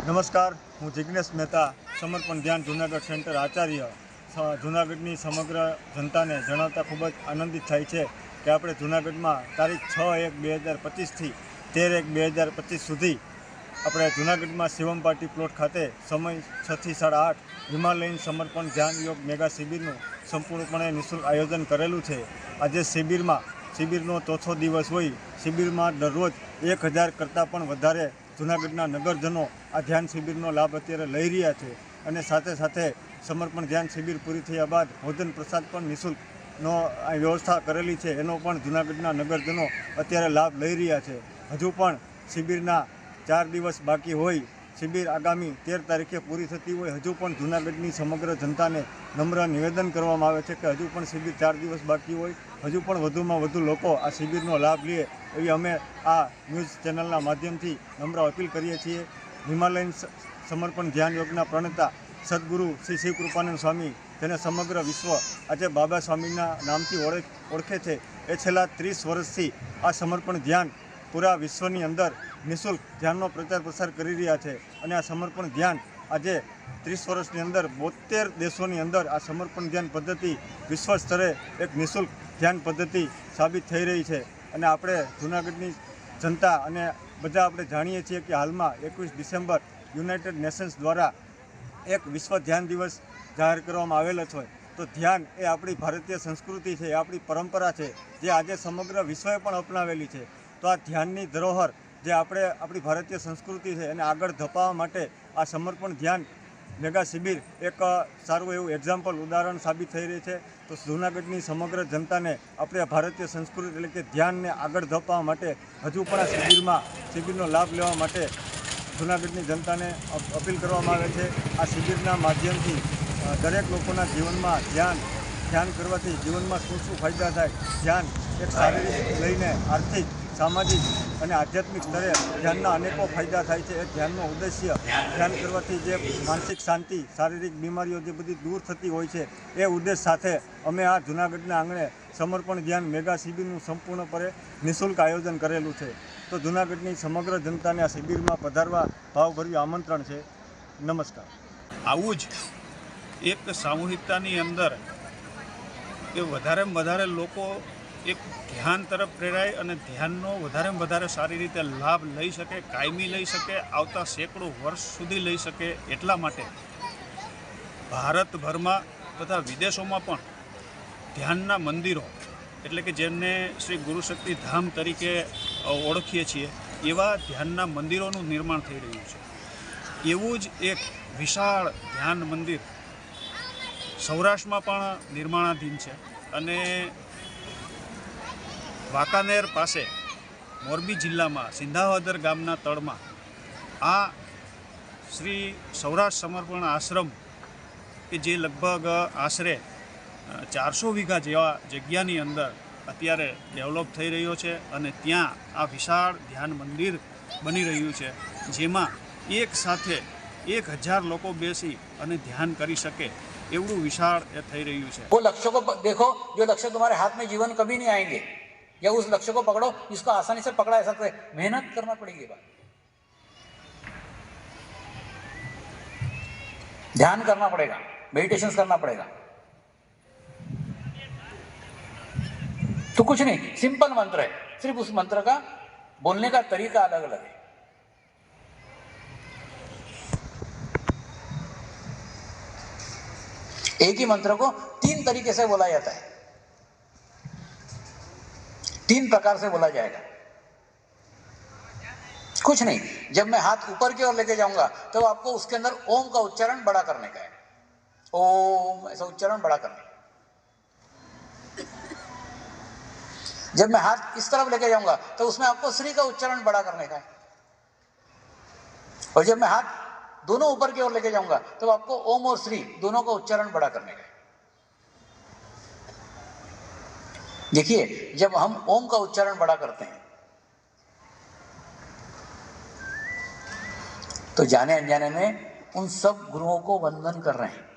નમસ્કાર, હું જિજ્ઞેશ મહેતા, સમર્પણ ધ્યાન જુનાગઢ સેન્ટર આચાર્ય. જૂનાગઢની સમગ્ર જનતાને જણાવતા ખૂબ જ આનંદિત થાય છે કે આપણે જુનાગઢમાં તારીખ છ એક બે હજાર પચીસથી તેર એક બે હજાર પચીસ સુધી આપણે જુનાગઢમાં શિવમ પાર્ટી પ્લોટ ખાતે સમય છથી સાડા આઠ હિમાલયન સમર્પણ ધ્યાન યોગ મેગા શિબિરનું સંપૂર્ણપણે નિઃશુલ્ક આયોજન કરેલું છે. આજે શિબિરમાં, શિબિરનો ચોથો દિવસ હોય. શિબિરમાં દરરોજ એક હજાર કરતાં પણ વધારે જૂનાગઢના નગરજનો આ ધ્યાન શિબિરનો લાભ અત્યારે લઈ રહ્યા છે અને સાથે સાથે સમર્પણ ધ્યાન શિબિર પૂરી થયા બાદ ભોજન પ્રસાદ પણ નિઃશુલ્કનો વ્યવસ્થા કરેલી છે. એનો પણ જૂનાગઢના નગરજનો અત્યારે લાભ લઈ રહ્યા છે. હજુ પણ શિબિરના ચાર દિવસ બાકી હોય, શિબિર આગામી તેર તારીખે પૂરી થતી હોય, હજુ પણ જૂનાગઢની સમગ્ર જનતાને નમ્ર નિવેદન કરવામાં આવે છે કે હજુ પણ શિબિર ચાર દિવસ બાકી હોય હજુ પણ વધુમાં વધુ લોકો આ શિબિરનો લાભ લે એવી અમે આ ન્યૂઝ ચેનલના માધ્યમથી નમ્ર અપીલ કરીએ છીએ. હિમાલયન સમર્પણ ધ્યાન યોગના પ્રણેતા સદગુરુ શ્રી શિવ કૃપાનંદ સ્વામી જેને સમગ્ર વિશ્વ આજે બાબા સ્વામીના નામથી ઓળખે છે. એ છેલ્લા ત્રીસ વર્ષથી આ સમર્પણ ધ્યાન પૂરા વિશ્વની અંદર નિઃશુલ્ક ધ્યાનનો પ્રચાર પ્રસાર કરી રહ્યા છે અને આ સમર્પણ ધ્યાન આજે ત્રીસ વર્ષની અંદર બોતેર દેશોની અંદર આ સમર્પણ ધ્યાન પદ્ધતિ વિશ્વ સ્તરે એક નિઃશુલ્ક ધ્યાન પદ્ધતિ સાબિત થઈ રહી છે. અને આપણે જૂનાગઢની જનતા અને બધા આપણે જાણીએ છીએ કે હાલમાં એકવીસ ડિસેમ્બર યુનાઇટેડ નેશન્સ દ્વારા એક વિશ્વ ધ્યાન દિવસ જાહેર કરવામાં આવેલો છે. તો ધ્યાન એ આપણી ભારતીય સંસ્કૃતિ છે, એ આપણી પરંપરા છે, જે આજે સમગ્ર વિશ્વએ પણ અપનાવેલી છે. તો આ ધ્યાનની ધરોહર જે આપણે, આપણી ભારતીય સંસ્કૃતિ છે, એને આગળ ધપાવવા માટે આ સમર્પણ ધ્યાન મેગા શિબિર એક સારું એવું એક્ઝામ્પલ ઉદાહરણ સાબિત થઈ રહી છે. તો જૂનાગઢની સમગ્ર જનતાને આપણે ભારતીય સંસ્કૃતિ એટલે કે ધ્યાનને આગળ ધપાવવા માટે હજુ પણ આ શિબિરમાં, શિબિરનો લાભ લેવા માટે જૂનાગઢની જનતાને અપીલ કરવામાં આવે છે. આ શિબિરના માધ્યમથી દરેક લોકોના જીવનમાં ધ્યાન ધ્યાન કરવાથી જીવનમાં શું શું ફાયદા થાય, ધ્યાન એક શારીરિક લઈને આર્થિક સામાજિક અને આધ્યાત્મિક સ્તરે ધ્યાનના અનેકો ફાયદા થાય છે. એ ધ્યાનનો ઉદ્દેશ્ય ધ્યાન કરવાથી જે માનસિક શાંતિ, શારીરિક બીમારીઓ જે બધી દૂર થતી હોય છે, એ ઉદ્દેશ સાથે અમે આ જૂનાગઢના આંગણે સમર્પણ ધ્યાન મેગા શિબિરનું સંપૂર્ણપણે નિઃશુલ્ક આયોજન કરેલું છે. તો જૂનાગઢની સમગ્ર જનતાને આ શિબિરમાં પધારવા ભાવભર્યું આમંત્રણ છે. નમસ્કાર. આવું જ એક સામૂહિકતાની અંદર કે વધારેમાં વધારે લોકો એક ધ્યાન તરફ પ્રેરાય અને ધ્યાનનો વધારેમાં વધારે સારી રીતે લાભ લઈ શકે, કાયમી લઈ શકે, આવતા સેંકડો વર્ષ સુધી લઈ શકે એટલા માટે ભારતભરમાં તથા વિદેશોમાં પણ ધ્યાનના મંદિરો એટલે કે જેમને શ્રી ગુરુશક્તિ ધામ તરીકે ઓળખીએ છીએ, એવા ધ્યાનના મંદિરોનું નિર્માણ થઈ રહ્યું છે. એવું જ એક વિશાળ ધ્યાન મંદિર સૌરાષ્ટ્રમાં પણ નિર્માણાધીન છે અને વાંકાનેર પાસે મોરબી જિલ્લામાં સિંધાવદર ગામના તળમાં આ શ્રી સૌરાષ્ટ્ર સમર્પણ આશ્રમ કે જે લગભગ આશરે ચારસો વીઘા જેવા જગ્યાની અંદર અત્યારે ડેવલપ થઈ રહ્યો છે અને ત્યાં આ વિશાળ ધ્યાન મંદિર બની રહ્યું છે જેમાં એક સાથે એક હજાર લોકો બેસી અને ધ્યાન કરી શકે એવડું વિશાળ એ થઈ રહ્યું છે वो लक्ष्य को प- देखो जो लक्ष्य तुम्हारे हाथ में जीवन कभी नहीं आएंगे या उस लक्ष्य को पकड़ो, जिसको आसानी से पकड़ा जा सकता मेहनत करना पड़ेगी बात। ध्यान करना पड़ेगा मेडिटेशन करना पड़ेगा। तो कुछ नहीं सिंपल मंत्र है। सिर्फ़ उस मंत्र का बोलने का तरीका अलग अलग है। एक ही मंत्र को तीन तरीके से बोला जाता है। तीन प्रकार से बोला जाएगा। कुछ नहीं। जब मैं हाथ ऊपर की ओर लेके जाऊँगा तो आपको उसके अंदर ओम का उच्चारण बड़ा करने का है। ओम, ऐसा उच्चारण बड़ा करने जब मैं हाथ इस तरफ़ लेके जाऊँगा तो उसमें आपको श्री का उच्चारण बड़ा करने का है। और जब मैं हाथ दोनों ऊपर की ओर लेके जाऊँगा तो आपको ओम और श्री दोनों का उच्चारण बड़ा करने का है। देखिए, जब हम ओम का उच्चारण बड़ा करते हैं तो जाने अनजाने में उन सब गुरुओं को वंदन कर रहे हैं।